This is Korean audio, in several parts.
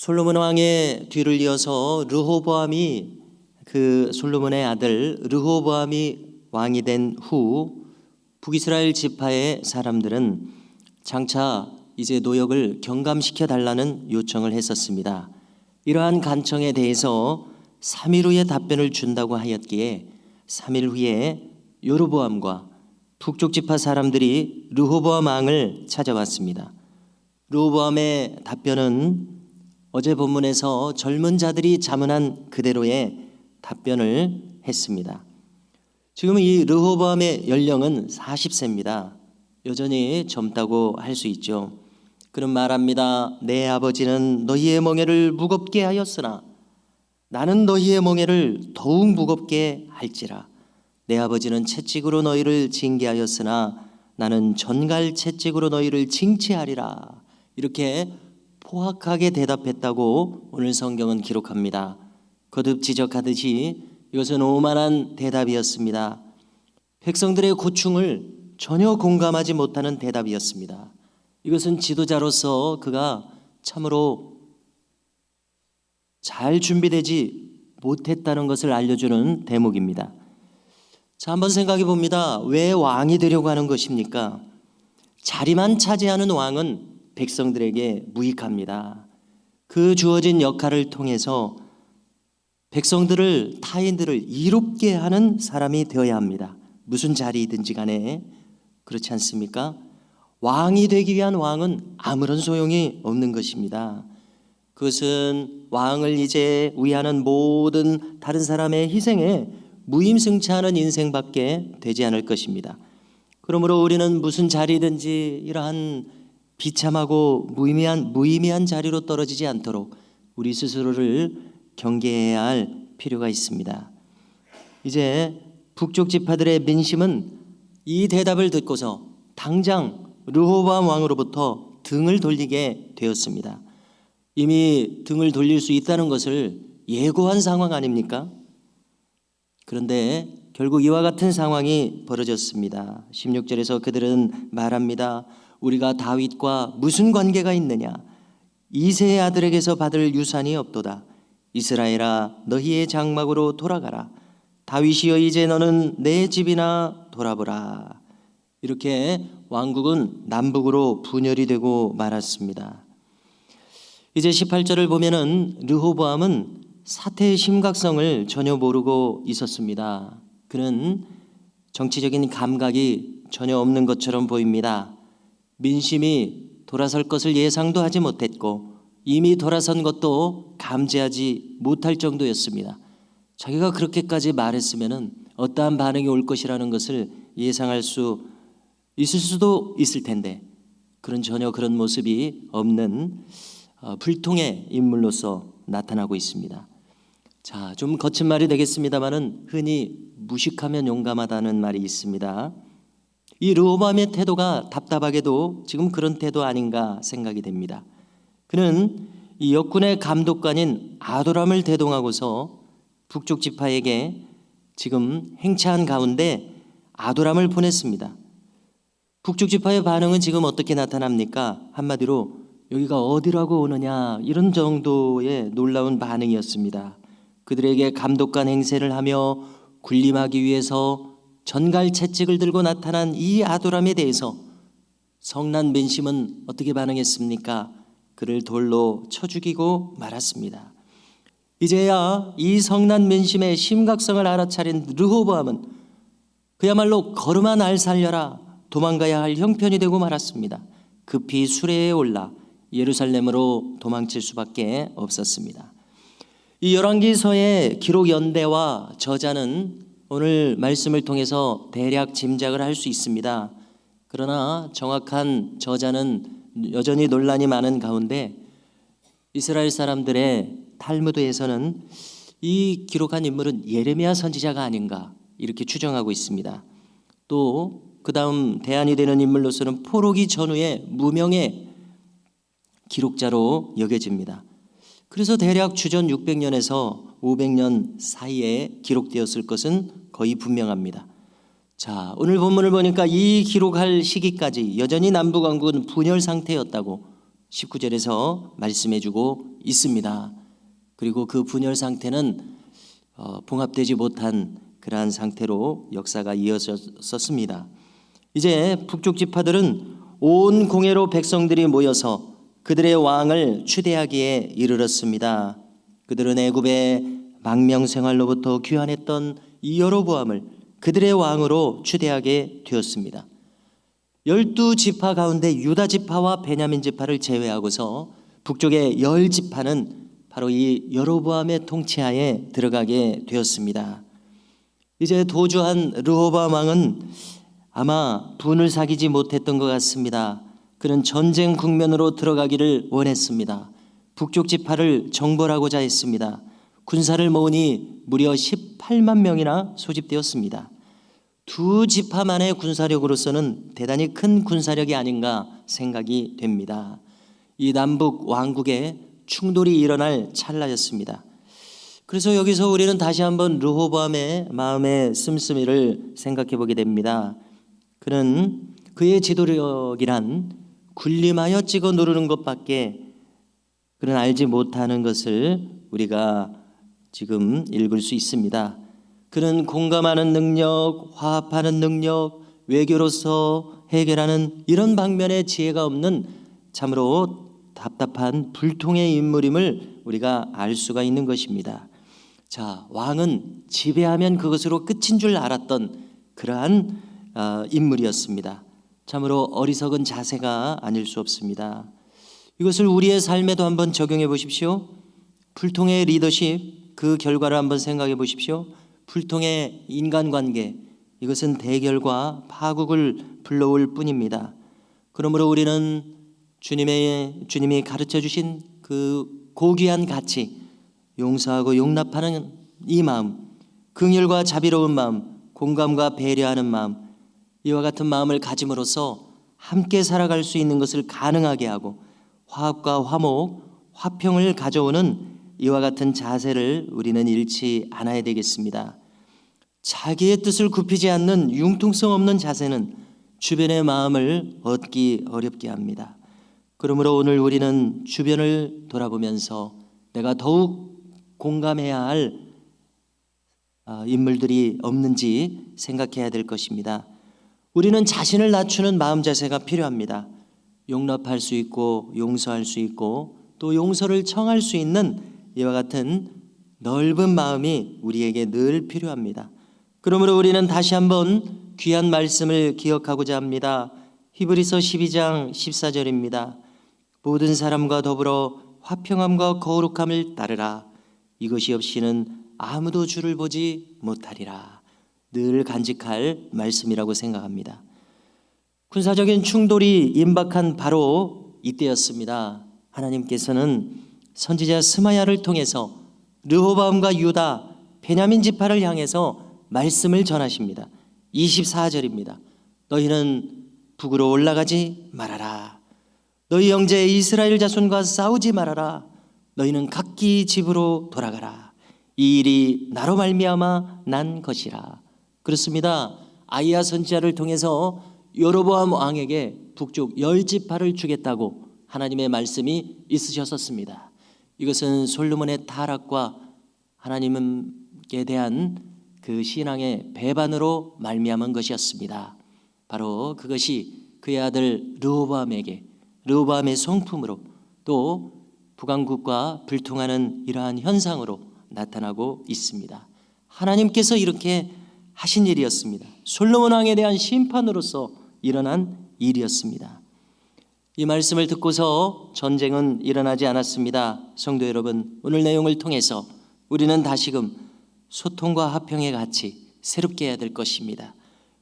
솔로몬 왕의 뒤를 이어서 르호보암이 그 솔로몬의 아들 르호보암이 왕이 된 후 북이스라엘 지파의 사람들은 장차 이제 노역을 경감시켜 달라는 요청을 했었습니다. 이러한 간청에 대해서 3일 후에 답변을 준다고 하였기에 3일 후에 요로보암과 북쪽 지파 사람들이 르호보암 왕을 찾아왔습니다. 르호보암의 답변은 어제 본문에서 젊은 자들이 자문한 그대로의 답변을 했습니다. 지금 이 르호보암의 연령은 40세입니다. 여전히 젊다고 할 수 있죠. 그는 말합니다. 내 아버지는 너희의 멍에를 무겁게 하였으나 나는 너희의 멍에를 더욱 무겁게 할지라. 내 아버지는 채찍으로 너희를 징계하였으나 나는 전갈 채찍으로 너희를 징치하리라. 이렇게 포악하게 대답했다고 오늘 성경은 기록합니다. 거듭 지적하듯이 이것은 오만한 대답이었습니다. 백성들의 고충을 전혀 공감하지 못하는 대답이었습니다. 이것은 지도자로서 그가 참으로 잘 준비되지 못했다는 것을 알려주는 대목입니다. 자, 한번 생각해 봅니다. 왜 왕이 되려고 하는 것입니까? 자리만 차지하는 왕은 백성들에게 무익합니다. 그 주어진 역할을 통해서 백성들을 타인들을 이롭게 하는 사람이 되어야 합니다. 무슨 자리이든지 간에 그렇지 않습니까? 왕이 되기 위한 왕은 아무런 소용이 없는 것입니다. 그것은 왕을 이제 위하는 모든 다른 사람의 희생에 무임승차하는 인생밖에 되지 않을 것입니다. 그러므로 우리는 무슨 자리든지 이러한 비참하고 무의미한 무의미한 자리로 떨어지지 않도록 우리 스스로를 경계해야 할 필요가 있습니다. 이제 북쪽 지파들의 민심은 이 대답을 듣고서 당장 르호보암 왕으로부터 등을 돌리게 되었습니다. 이미 등을 돌릴 수 있다는 것을 예고한 상황 아닙니까? 그런데 결국 이와 같은 상황이 벌어졌습니다. 16절에서 그들은 말합니다. 우리가 다윗과 무슨 관계가 있느냐? 이세의 아들에게서 받을 유산이 없도다. 이스라엘아 너희의 장막으로 돌아가라. 다윗이여 이제 너는 내 집이나 돌아보라. 이렇게 왕국은 남북으로 분열이 되고 말았습니다. 이제 18절을 보면은 르호보암은 사태의 심각성을 전혀 모르고 있었습니다. 그는 정치적인 감각이 전혀 없는 것처럼 보입니다. 민심이 돌아설 것을 예상도 하지 못했고 이미 돌아선 것도 감지하지 못할 정도였습니다. 자기가 그렇게까지 말했으면은 어떠한 반응이 올 것이라는 것을 예상할 수 있을 수도 있을 텐데 그런 전혀 그런 모습이 없는 어, 불통의 인물로서 나타나고 있습니다. 자, 좀 거친 말이 되겠습니다만은 흔히 무식하면 용감하다는 말이 있습니다. 이 르호밤의 태도가 답답하게도 지금 그런 태도 아닌가 생각이 됩니다. 그는 이 역군의 감독관인 아도람을 대동하고서 북쪽 지파에게 지금 행차한 가운데 아도람을 보냈습니다. 북쪽 지파의 반응은 지금 어떻게 나타납니까? 한마디로 여기가 어디라고 오느냐 이런 정도의 놀라운 반응이었습니다. 그들에게 감독관 행세를 하며 군림하기 위해서 전갈 채찍을 들고 나타난 이 아도람에 대해서 성난 민심은 어떻게 반응했습니까? 그를 돌로 쳐 죽이고 말았습니다. 이제야 이 성난 민심의 심각성을 알아차린 르호보암은 그야말로 걸음아 날 살려라 도망가야 할 형편이 되고 말았습니다. 급히 수레에 올라 예루살렘으로 도망칠 수밖에 없었습니다. 이 열왕기서의 기록 연대와 저자는 오늘 말씀을 통해서 대략 짐작을 할 수 있습니다. 그러나 정확한 저자는 여전히 논란이 많은 가운데 이스라엘 사람들의 탈무드에서는 이 기록한 인물은 예레미야 선지자가 아닌가 이렇게 추정하고 있습니다. 또 그다음 대안이 되는 인물로서는 포로기 전후의 무명의 기록자로 여겨집니다. 그래서 대략 주전 600년에서 500년 사이에 기록되었을 것은 거의 분명합니다. 자, 오늘 본문을 보니까 이 기록할 시기까지 여전히 남북 왕국은 분열 상태였다고 19절에서 말씀해주고 있습니다. 그리고 그 분열 상태는 어, 봉합되지 못한 그러한 상태로 역사가 이어졌었습니다. 이제 북쪽 지파들은 온 공회로 백성들이 모여서 그들의 왕을 추대하기에 이르렀습니다. 그들은 애굽의 망명 생활로부터 귀환했던 이 여로보암을 그들의 왕으로 추대하게 되었습니다. 열두 지파 가운데 유다 지파와 베냐민 지파를 제외하고서 북쪽의 열 지파는 바로 이 여로보암의 통치하에 들어가게 되었습니다. 이제 도주한 르호보암 왕은 아마 분을 사귀지 못했던 것 같습니다. 그는 전쟁 국면으로 들어가기를 원했습니다. 북쪽 지파를 정벌하고자 했습니다. 군사를 모으니 무려 18만 명이나 소집되었습니다. 두 지파만의 군사력으로서는 대단히 큰 군사력이 아닌가 생각이 됩니다. 이 남북 왕국에 충돌이 일어날 찰나였습니다. 그래서 여기서 우리는 다시 한번 르호보암의 마음의 씀씀이를 생각해 보게 됩니다. 그는 그의 지도력이란 군림하여 찍어 누르는 것밖에 그는 알지 못하는 것을 우리가 지금 읽을 수 있습니다. 그는 공감하는 능력, 화합하는 능력, 외교로서 해결하는 이런 방면의 지혜가 없는 참으로 답답한 불통의 인물임을 우리가 알 수가 있는 것입니다. 자, 왕은 지배하면 그것으로 끝인 줄 알았던 그러한 어, 인물이었습니다. 참으로 어리석은 자세가 아닐 수 없습니다. 이것을 우리의 삶에도 한번 적용해 보십시오. 불통의 리더십 그 결과를 한번 생각해 보십시오. 불통의 인간관계 이것은 대결과 파국을 불러올 뿐입니다. 그러므로 우리는 주님의 주님이 가르쳐 주신 그 고귀한 가치 용서하고 용납하는 이 마음, 긍휼과 자비로운 마음, 공감과 배려하는 마음 이와 같은 마음을 가짐으로써 함께 살아갈 수 있는 것을 가능하게 하고 화합과 화목, 화평을 가져오는 이와 같은 자세를 우리는 잃지 않아야 되겠습니다. 자기의 뜻을 굽히지 않는 융통성 없는 자세는 주변의 마음을 얻기 어렵게 합니다. 그러므로 오늘 우리는 주변을 돌아보면서 내가 더욱 공감해야 할 아, 인물들이 없는지 생각해야 될 것입니다. 우리는 자신을 낮추는 마음 자세가 필요합니다. 용납할 수 있고 용서할 수 있고 또 용서를 청할 수 있는 이와 같은 넓은 마음이 우리에게 늘 필요합니다. 그러므로 우리는 다시 한번 귀한 말씀을 기억하고자 합니다. 히브리서 12장 14절입니다. 모든 사람과 더불어 화평함과 거룩함을 따르라. 이것이 없이는 아무도 주를 보지 못하리라. 늘 간직할 말씀이라고 생각합니다. 군사적인 충돌이 임박한 바로 이때였습니다. 하나님께서는 선지자 스마야를 통해서 르호바움과 유다, 베냐민 지파를 향해서 말씀을 전하십니다. 24절입니다. 너희는 북으로 올라가지 말아라. 너희 형제 이스라엘 자손과 싸우지 말아라. 너희는 각기 집으로 돌아가라. 이 일이 나로 말미암아 난 것이라. 그렇습니다. 아이야 선지자를 통해서 여로보암 왕에게 북쪽 열 지파를 주겠다고 하나님의 말씀이 있으셨었습니다. 이것은 솔로몬의 타락과 하나님께 대한 그 신앙의 배반으로 말미암은 것이었습니다. 바로 그것이 그의 아들 르호보암에게 르호보암의 성품으로 또 북왕국과 불통하는 이러한 현상으로 나타나고 있습니다. 하나님께서 이렇게 하신 일이었습니다. 솔로몬 왕에 대한 심판으로서 일어난 일이었습니다. 이 말씀을 듣고서 전쟁은 일어나지 않았습니다. 성도 여러분, 오늘 내용을 통해서 우리는 다시금 소통과 화평의 가치 새롭게 해야 될 것입니다.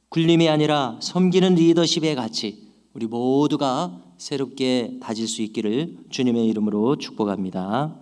굴림이 아니라 섬기는 리더십의 가치 우리 모두가 새롭게 다질 수 있기를 주님의 이름으로 축복합니다.